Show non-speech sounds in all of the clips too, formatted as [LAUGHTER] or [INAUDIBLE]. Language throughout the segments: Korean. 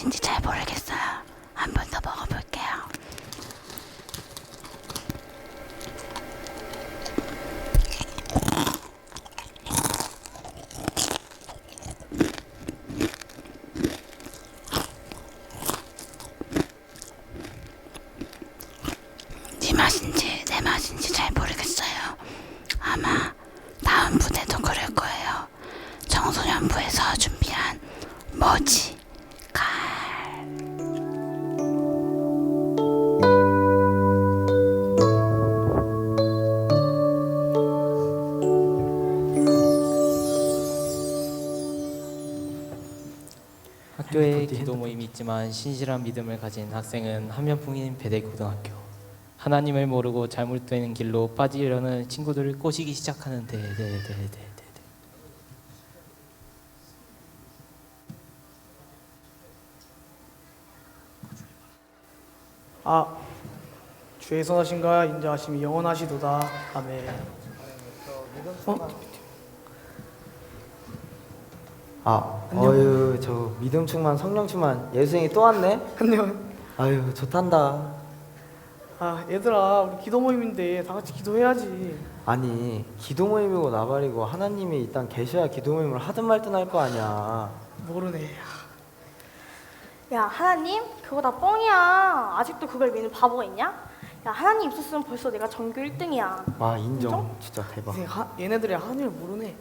맛인지 잘 모르겠어요. 한 번 더 먹어볼게요. 네 맛인지 내 맛인지 잘 모르겠어요. 아마 다음 부대도 그럴 거예요. 청소년부에서 준비한 뭐지? 있지만 신실한 믿음을 가진 학생은 한 명뿐인 배대고등학교. 하나님을 모르고 잘못되는 길로 빠지려는 친구들을 꼬시기 시작하는데, 네, 네, 네. 아 주의 선하신가 인자하심이 영원하시도다 아멘 어? 아, 어유 저 믿음 충만 성령 충만 예수생이 또 왔네. 안녕 아유 좋단다. 아 얘들아 우리 기도 모임인데 다 같이 기도해야지 아니 기도 모임이고 나발이고 하나님이 일단 계셔야 기도 모임을 하든 말든 할 거 아니야. 모르네 야 하나님 그거 다 뻥이야 아직도 그걸 믿는 바보가 있냐? 야 하나님 있었으면 벌써 내가 전교 1등이야 와 인정. 진짜 대박. 인생 하, 얘네들이 하나님을 모르네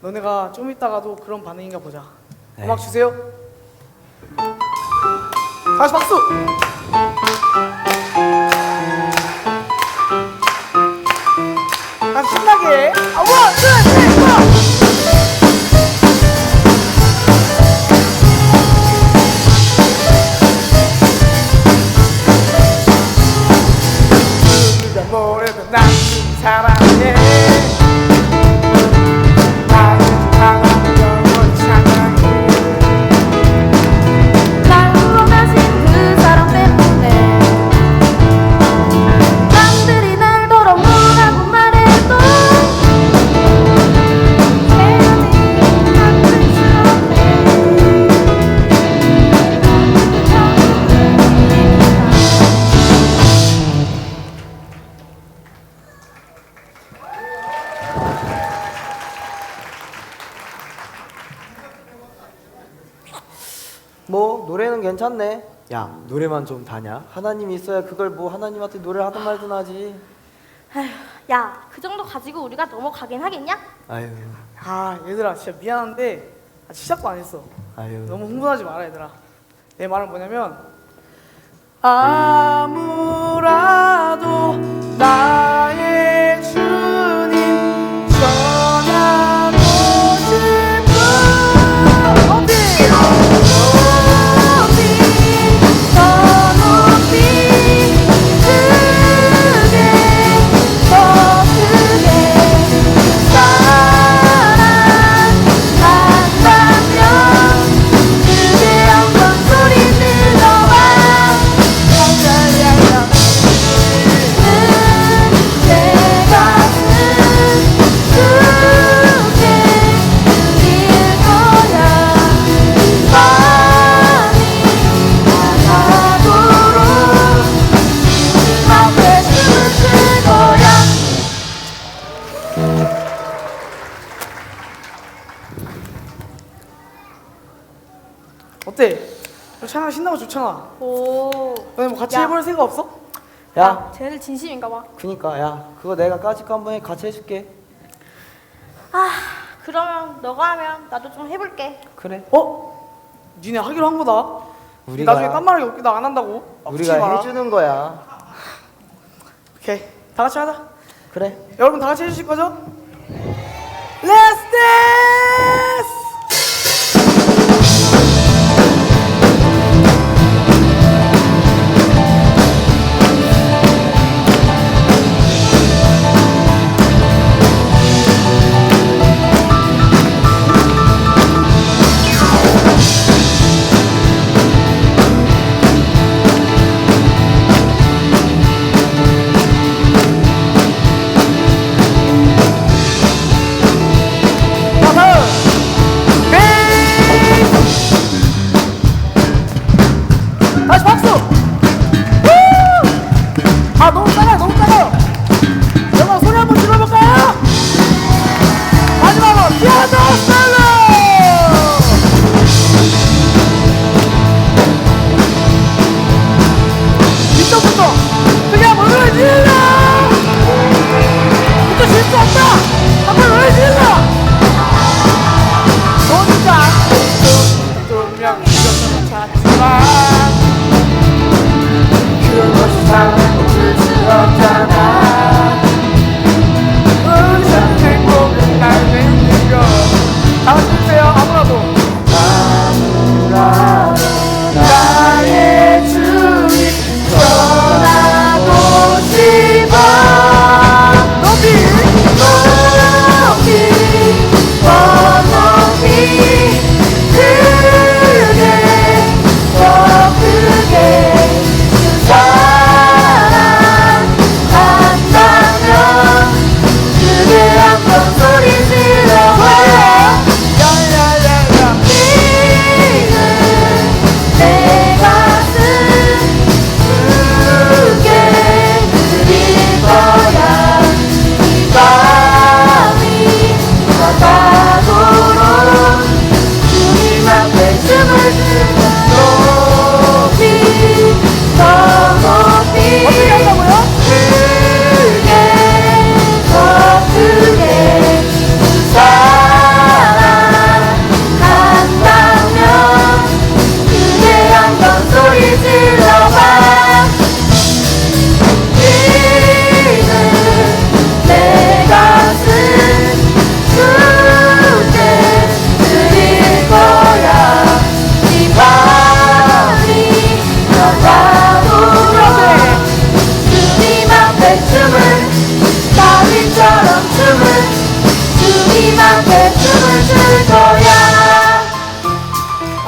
너네가 좀 이따가도 그런 반응인가 보자. 네. 음악 주세요. 다시 박수! 다시 신나게. 아 원, 투, 쓰리, 포 누가 뭐래도 난 사랑해 노래는 괜찮네. 야 노래만 좀 다냐? 하나님이 있어야 그걸 뭐 하나님한테 노래를 하든 말든 하지. 야그 정도 가지고 우리가 넘어가긴 하겠냐? 아유 아 얘들아 진짜 미안한데 아직 시작도 안 했어 아유. 너무 흥분하지 마라 얘들아 내 말은 뭐냐면 아무라도 나 찬양 신나고 좋잖아 오 너네 뭐 같이 야. 해볼 생각 없어? 야 쟤네들 진심인가 봐 그니까 야 그거 내가 까짓 거 한번 같이 해줄게. 아, 그러면 너가 하면 나도 좀 해볼게. 그래. 어? 니네 하기로 한 거다 우리가- 나중에 딴 말하기 없기도 안 한다고 아, 붙이지 우리가 마라. 해주는 거야. 오케이 다 같이 하자 그래. 여러분 다 같이 해주실 거죠?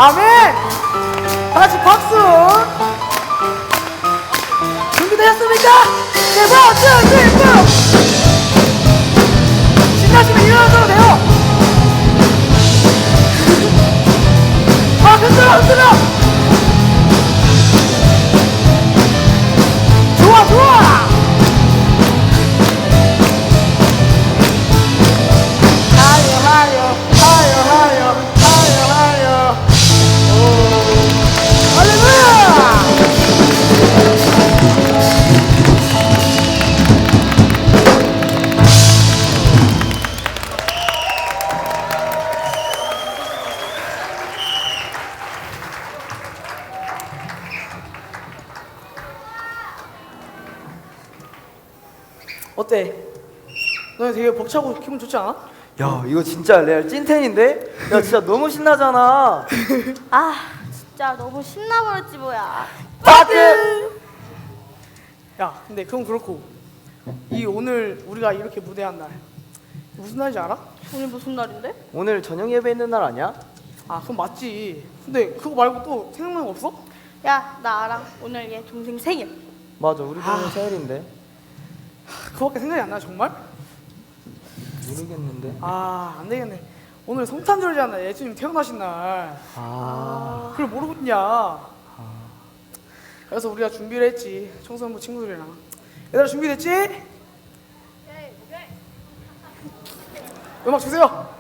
아멘! 다 같이 박수! 준비되셨습니까? 네, 원, 투, 쓰리, 포! 신나시면 일어나셔도 돼요! 아, 흔들어, 흔들어! 좋아, 좋아! 벅차고 기분 좋지 않아? 야 이거 진짜 레알 찐텐인데? 야 진짜 너무 신나잖아 [LAUGHS] 아 진짜 너무 신나버렸지 뭐야 빠뜨 야, 근데 그건 그렇고 이 오늘 우리가 이렇게 무대한 날 무슨 날인지 알아? 오늘 무슨 날인데? 오늘 저녁 예배 있는 날 아니야? 아, 그건 맞지. 근데 그거 말고 또 생각나는 거 없어? 야 나 알아 오늘 얘 동생 생일 맞아 우리 동생 아. 생일인데 그거밖에 생각이 안 나, 정말? 모르겠는데 아, 안 되겠네. 오늘 성탄절이잖아. 예수님 태어나신 날. 아 그걸 모르고 있냐? 그래서 우리가 준비를 했지. 청소년부 친구들이랑. 얘들아 준비됐지? 음악 주세요.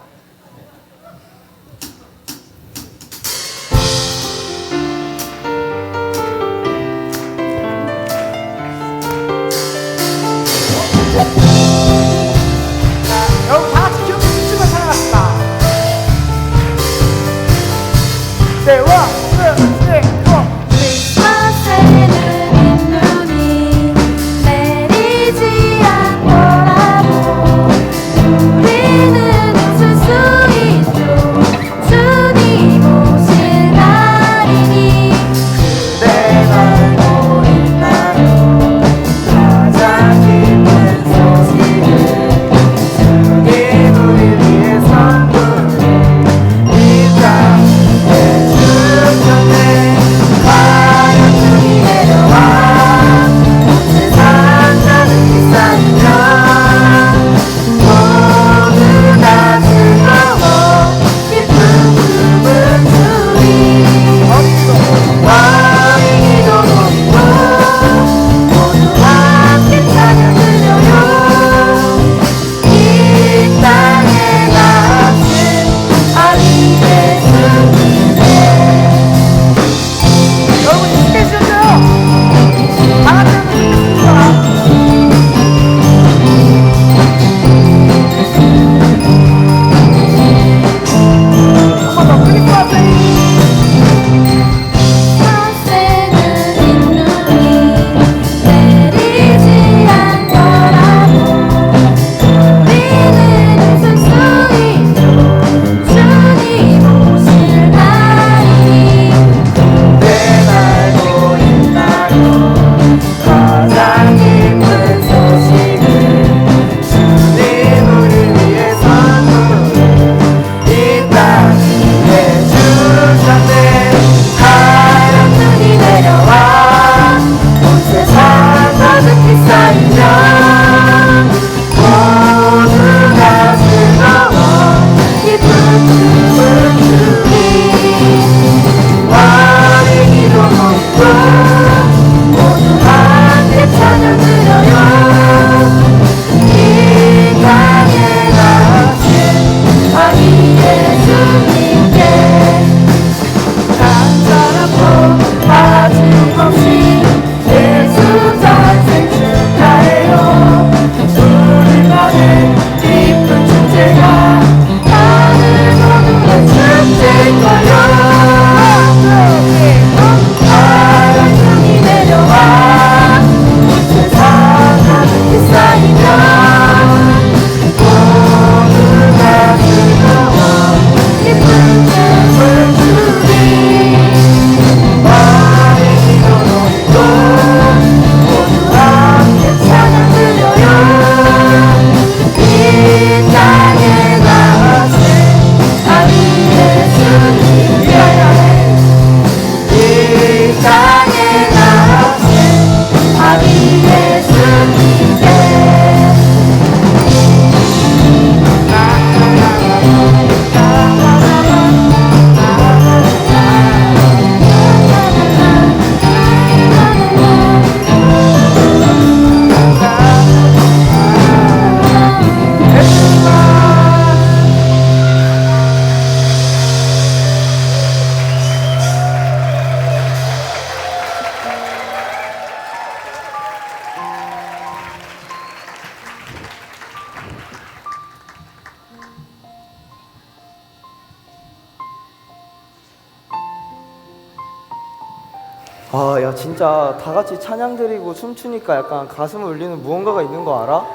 아, 야 진짜 다 같이 찬양 드리고 춤추니까 약간 가슴을 울리는 무언가가 있는 거 알아?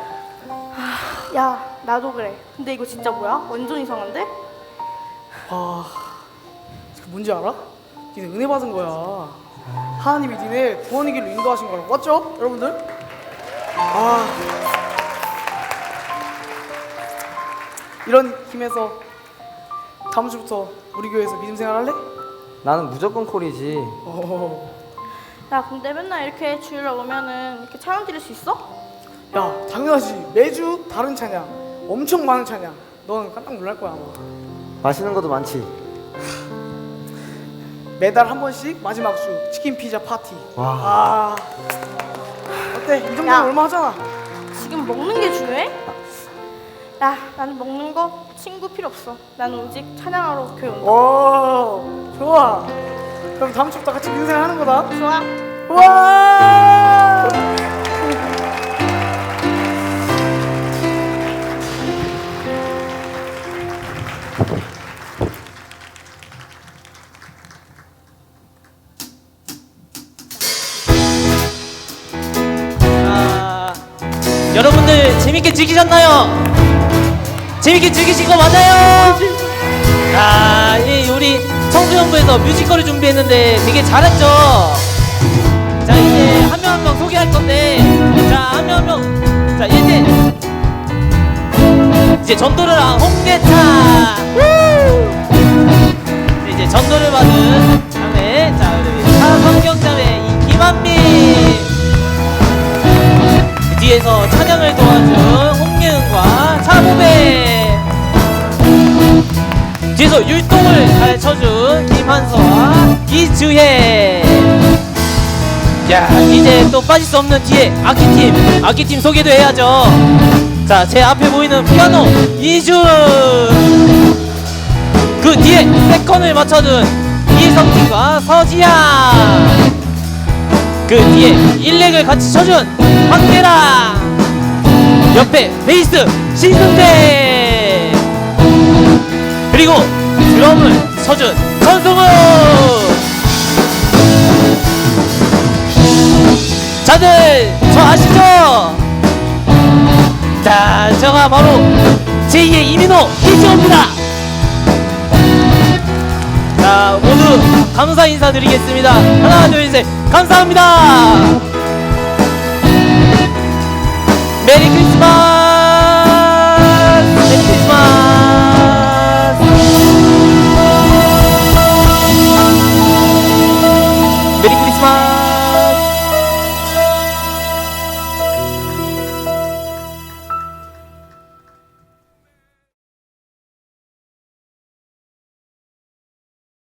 야 나도 그래. 근데 이거 진짜 뭐야? 완전 이상한데? 아, 그 뭔지 알아? 니네 은혜 받은 거야. 하나님이 니네 구원의 길로 인도하신 거라고. 맞죠? 여러분들? 아. 이런 힘에서 다음 주부터 우리 교회에서 믿음 생활 할래? 나는 무조건 콜이지. 어. 야 근데 맨날 이렇게 주일날 오면은 이렇게 찬양 드릴 수 있어? 야, 당연하지. 매주 다른 찬양. 엄청 많은 찬양. 넌 깜짝 놀랄 거야, 아마. 맛있는 것도 많지. 매달 한 번씩 마지막 주 치킨 피자 파티. 와. 아. 어때? 이 정도면 야. 얼마 하잖아. 지금 먹는 게 중요해? 야 나는 먹는 거 친구 필요 없어. 나는 오직 찬양하러 교회 온다. 오, 좋아. 그럼 다음 주부터 같이 생활 하는 거다. 좋아. 와! 자, 여러분들 재밌게 즐기셨나요? 재밌게 즐기신 거 맞나요? 자, 이 우리 청소년부에서 뮤지컬을 준비했는데 되게 잘했죠? 이제 전도를 한 홍대차. 네, 이제 전도를 받은 자매, 자, 우리 차성경 자매 김한미. 그 뒤에서 찬양을 도와준 홍예은과 차보배 뒤에서 율동을 가르쳐준 김한서와 이주혜 야 이제 또 빠질 수 없는 뒤에 악기팀 악기팀 소개도 해야죠 자 제 앞에 보이는 피아노 이준 그 뒤에 세컨을 맞춰준 이성진과 서지양 그 뒤에 일렉을 같이 쳐준 황계랑 옆에 베이스 신승대 그리고 드럼을 쳐준 전승우. 다들 저 아시죠? 자 저가 바로 제2의 이민호 이지호입니다. 자 모두 감사 인사드리겠습니다. 하나 둘 셋. 감사합니다. 메리 크리스마스